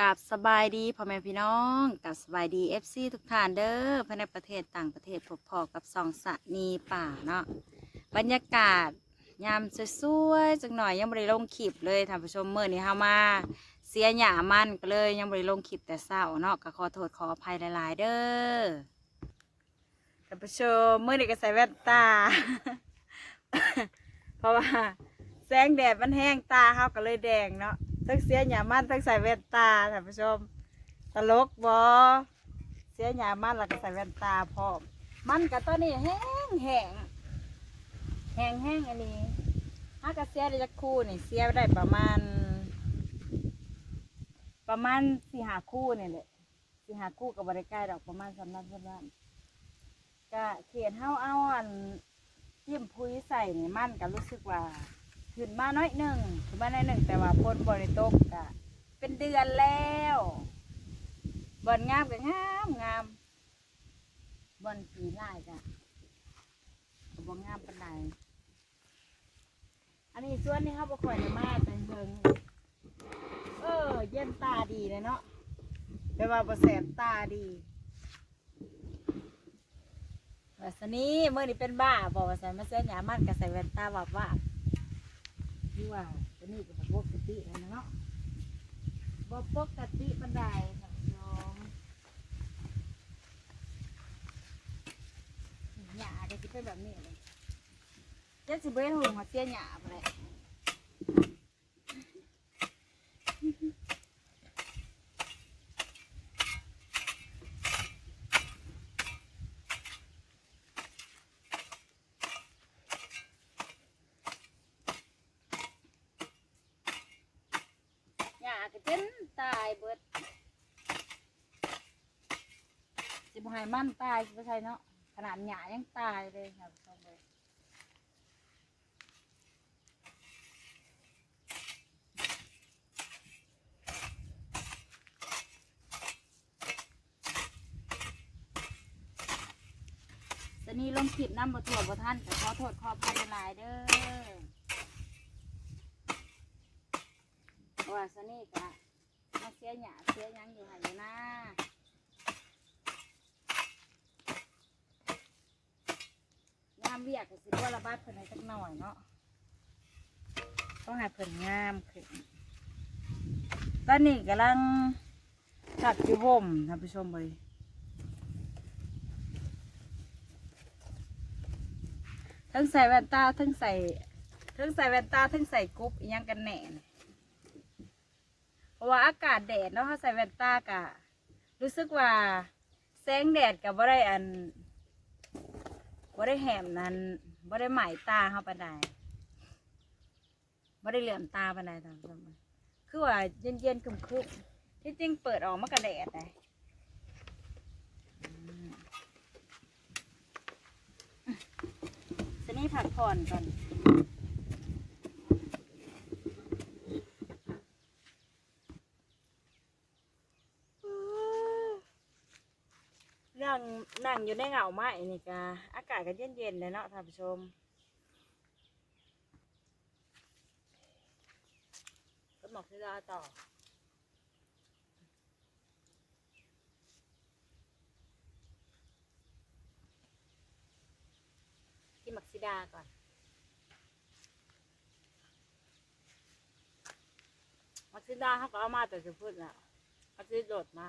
กับสบายดีพ่อแม่พี่น้องกับสบายดีเอฟซีทุกท่านเด้อภายในประเทศต่างประเทศพบพอกับสองสะนีป่าเนาะบรรยากาศยามสวยๆจังหน่อยยังบริลงคลิปเลยท่านผู้ชมเมื่อนี้เฮามาเสียหยามันก็เลยยังบริลงคลิปแต่เศร้าเนาะก็ขอโทษขออภัยหลายๆ เด้อท่านผู้ชมเมื่อนี้ก็ใส่แว่นตา เพราะว่าแสงแดดมันแห้งตาเขาก็เลยแดงเนาะ ทั้งเสียหยามันทั้งใส่แว่นตาท่านผู้ชม ตลกบอเสียหยามันแล้วก็ใส่แว่นตาพร้อมมันกับตัวนี้แห้งแห้งแห้งแห้งอันนี้ถ้ากระเสียได้จักคู่นี่เสียได้ประมาณ ประมาณสี่หาคู่นี่แหละสี่หาคู่กับบริกล้ดอกประมาณสำนักสำนักก็เขียนเฮาเอาอันจิ้มพุ้ยใส่นี่มันก็รู้สึกว่า ขึ้นมาน้อยหนึ่งขึ้นมาน้อยหนึ่งแต่ว่าพ้นบริโตกกะเป็นเดือนแล้วบอนงามก็งามงามบอนผีไลายกะก็บ่งามปานใดอันนี้ส่วนนี้เขาบ่ค่อยได้มาแต่เบิงเออ เย็นตาดีเลยเนาะแต่ว่าบ่แสบตาดีว่าสนี้เมื่อนี้เป็นบ้าบอกว่าใส่มาเสื้อหยามันกับใส่แว่นตาวับว่า ที่ว่าสนี้ก็บ่ปกติแล้วนะเนาะบ่ปกติบันไดค่ะน้องหยาก็สิเป็นแบบนี้เลยจะสิเบ้หุ่นหัวเตี้ยหยาไปเลยหยาก็เป็น ตายเบิดสิบ่ให้มันตายสิบ่ใช่เนาะขนาดหยายังตายเลยครับชมเลยสนี่ลงคลิปน้ำบ่ถั่วบ่ท่านแต่ขอโทษขออภัยหลายเด้อว่าสนี่กะ มาเสียหยาเสียยังอยู่หันอยู่นะงามเวียกก็สิบ่ระบาดเพิ่นให้สักหน่อยเนาะต้องให้เพิ่นงามขึ้นตอนนี้กำลังตัดอยู่ห่มท่านผู้ชมเลยทั้งใส่แว่นตาทั้งใส่ทั้งใส่แว่นตาทั้งใส่กรุ๊ปยังกันแหน่ ราะว่าอากาศแดดเนาะเขาใส่แว่นตากะ รู้สึกว่าแสงแดดกับบ่ได้อันบ่ได้แหมนั้นบ่ได้หมายตาเขาปานใดบ่ได้เหลื่อมตาปานใดท่านผู้ชมคือว่าเย็นๆครึมๆที่จริงเปิดออกมากระแดดเลยอืมสนี่ผักผ่อนก่อน นั่งอยู่ในเหงาไม้นี่กะอากาศก็เย็นเย็นๆเลยเนาะท่านผู้ชมก็หมอกที่เราต่อกินหมักซิดาก่อนหมักซิดาเขาก็เอามาแต่จะพูดแล้วเขาจะโดดมา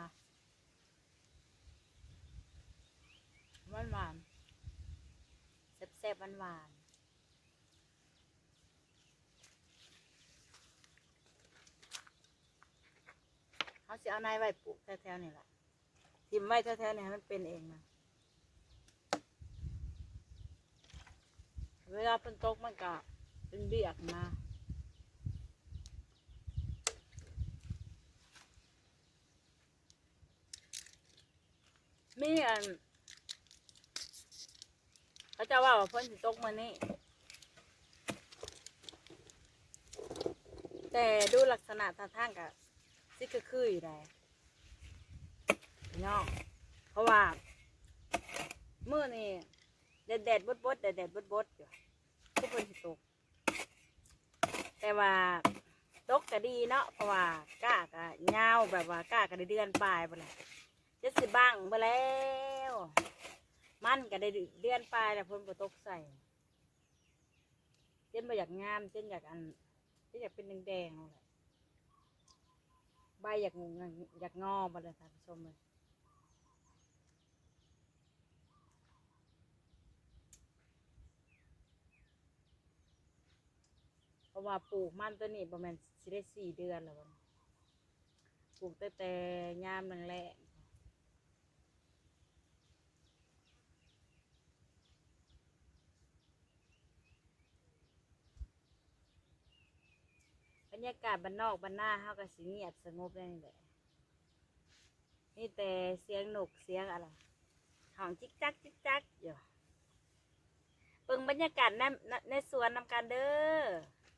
หวานหวานๆแซ่บๆหวานหวานๆเขาจะเอานายไว้ปลูกแถวๆนี่แหละทิมไว้แถวๆนี่มันเป็นเองนะเวลาเป็นตกมันก็เป็นเบียกมามีอัน เขาจะว่าว่าเพิ่นสิตกมานี่แต่ดูลักษณะท่าทางกับซิคือคืออยู่ได้เนาะเพราะว่ามื่อนี่แดดแดดบดบดแดดแดดบดบดอยู่ทุกคนสิตก แต่ว่าตกก็ดีเนาะเพราะว่าก้าก็ยาแบบว่าก้าก็ได้เดือนปลายไปเลยจะสิบังไปแล้ว มันก็ได้เดือนปลายแล้วพ้นบ่ตกใส่เจนบ่อยากงามเจนอยากอันเจนอยากเป็นแดงๆนั่นแหละใบอยากงอยากงอมาเลยท่านผู้ชมเลยเพราะว่าปลูกมันตัวนี้ประมาณสิได้สี่เดือนแล้วปลูกแต่แต่ยามแรงๆ บรรยากาศบ้านนอกบ้านหน้าเฮาก็สิเงียบสงบได้นี่แหละนี่แต่เสียงนกเสียงอะไรหองจิกจักจิกจักอยู่เบิ่งบรรยากาศในในสวนนำกันเด้อ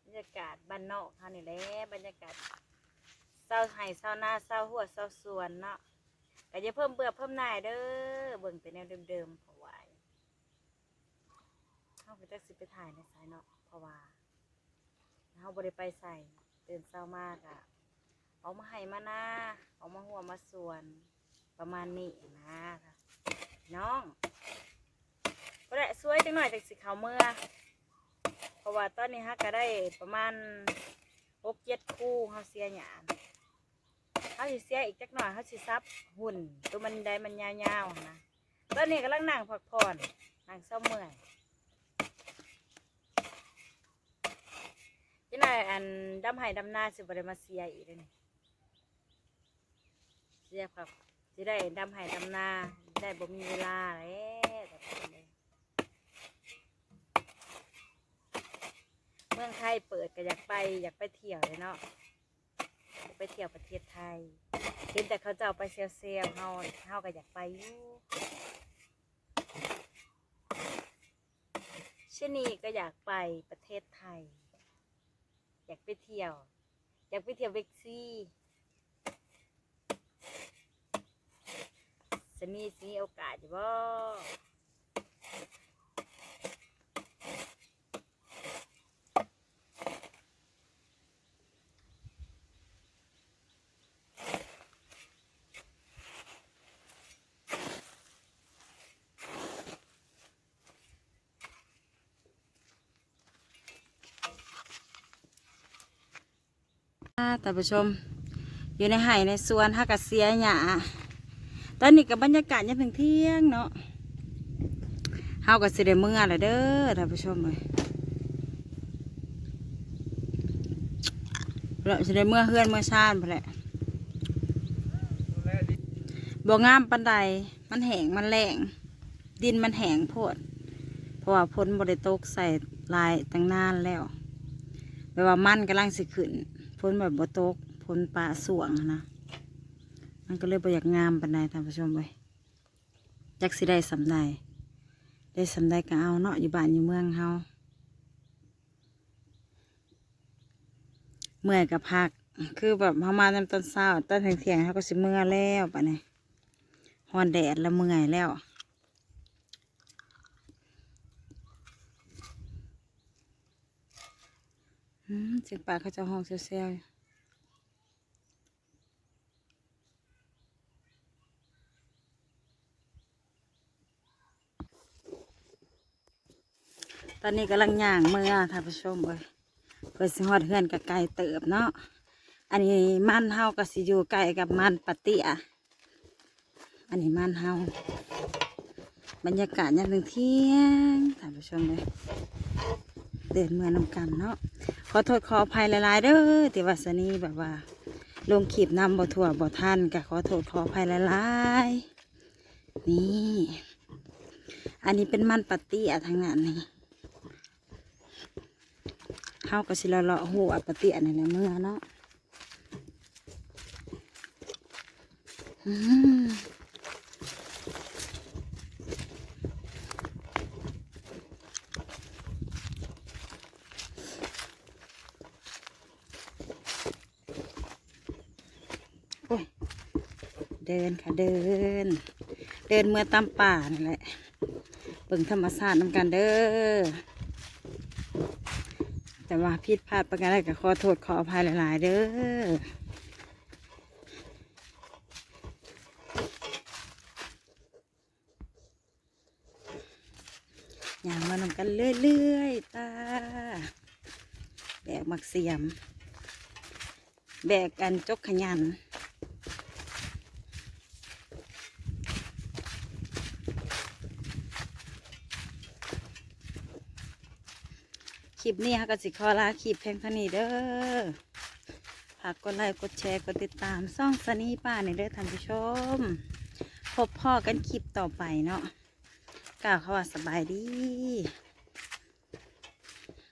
บรรยากาศบ้านนอกเท่านี่แหละบรรยากาศเศร้าไห้เศร้าหน้าเศร้าหัวเศร้าสวนเนาะก็จะเพิ่มเบื่อเพิ่มหน่ายเด้อเบิ่งแต่แนวเดิมๆเพราะว่าเขาไปจักสิไปถ่ายในสายเนาะเพราะว่าเขาบริไปใส่ เดินเศร้ามากอะเอามาให้มาหน้าเอามาหัวมาส่วนประมาณนี้นะค่ะน้องก็ได้สวยจังหน่อยจากสิเขาวเมื่อเพราะว่าตอนนี้ฮะก็ได้ประมาณหกเจ็ดคู่เขาเสียหยาเขาสิเสียอีกจักหน่อยเขาสิซับหุ่นตัวมันได้มันยาวๆนะตอนนี้กำลังนั่งพักผ่อนนั่งเศร้าเมื่อย จีน่อยอันดำไห้ดำหน้าสิบได้มาเสียอีกเลยนี่เสียครับจะได้ดำไห้ดำหน้าได้บ่มีเวลาแล้วแต่ตอนนี้เมืองไทยเปิดก็อยากไปอยากไปเที่ยวเลยเนาะไปเที่ยวประเทศไทยเห็นแต่เขาเจ้าไปเซลเซลเฮาเฮาก็อยากไปอยู่ชนีก็อยากไปประเทศไทย อยากไปเที่ยว อยากไปเที่ยวเวกซี่จะมีสิมีโอกาสอยู่บ่ ท่านผู้ชม อยู่ในไห่ในสวนฮักกะเสียหยาตอนนี้กับบรรยากาศยังถึงเที่ยงเนาะเฮาก็สิได้เมื่อและเด้อท่านผู้ชมเลยเราสิได้เมื่อเฮือนเมื่อชาติไปแหละบ่งามปันใดมันแหงมันแรงดินมันแหงโพดเพราะว่าพ้นบริโตกใส่ลายตั้งนานแล้วแบบว่ามันกำลังสิขึ้น นแบบบ่ตกพ้นปลาสวงนะมันก็เลยบ่อยากงามปานใดท่านผู้ชมเว้ยจักสิได้สำใดได้สำใดก็เอาเนาะอยู่บ้านอยู่เมืองเฮาเมื่อยกับพัก คือแบบเฮามาตอนตอนเช้าตอนเที่ยงเฮาก็สิเมื่อแล้วปะเนี่ยฮอนแดดแล้วเมื่อยแล้ว อืม เสียงปลาเขาจะห้องเซลล์ตอนนี้กำลังย่างเมื่อท่านผู้ชมเลยเพื่อสิฮอดเฮือนกับไก่เติบเนาะ อันนี้มันเฮากับสิอยู่ไก่กับมันปะเตียอันนี้มันเฮาบรรยากาศยามถึงเที่ยงท่านผู้ชมเลยเดินเมื่อนำกันเนาะ อโทษขออภัยหลายๆเด้อที่ว่าสนีแบบว่า ลงขีบนำบ่ถั่วบ่ท่านก็ขอโทษขออภัยหลายๆนี่ อันนี้เป็นมันปะเตี้ยทางนั้นนี่เฮาก็สิเลาะๆหัวปะเตี้ยนี่แหละเมื่อเนาะอืม โอ้ย เดินค่ะเดิน เดินเมื่อตามป่านี่แหละเบิ่งธรรมชาตินำกันเด้อ แต่ว่าผิดพลาดประการใดก็ขอโทษขออภัยหลาย ๆ เด้ออย่างมานำกันเรื่อยๆตาแบกมักเสียม แบกกันจกขยัน ลิปนี้ค่ะก็สิขอลาคลิปเพียงเท่านี้เด้อฝากกดไลค์กดแชร์กดติดตามซ่องสนีป้าในเด้อท่านผู้ชม พบพ่อกันคลิปต่อไปเนาะกล่าวเขาว่าสบายดี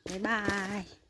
บ๊ายบาย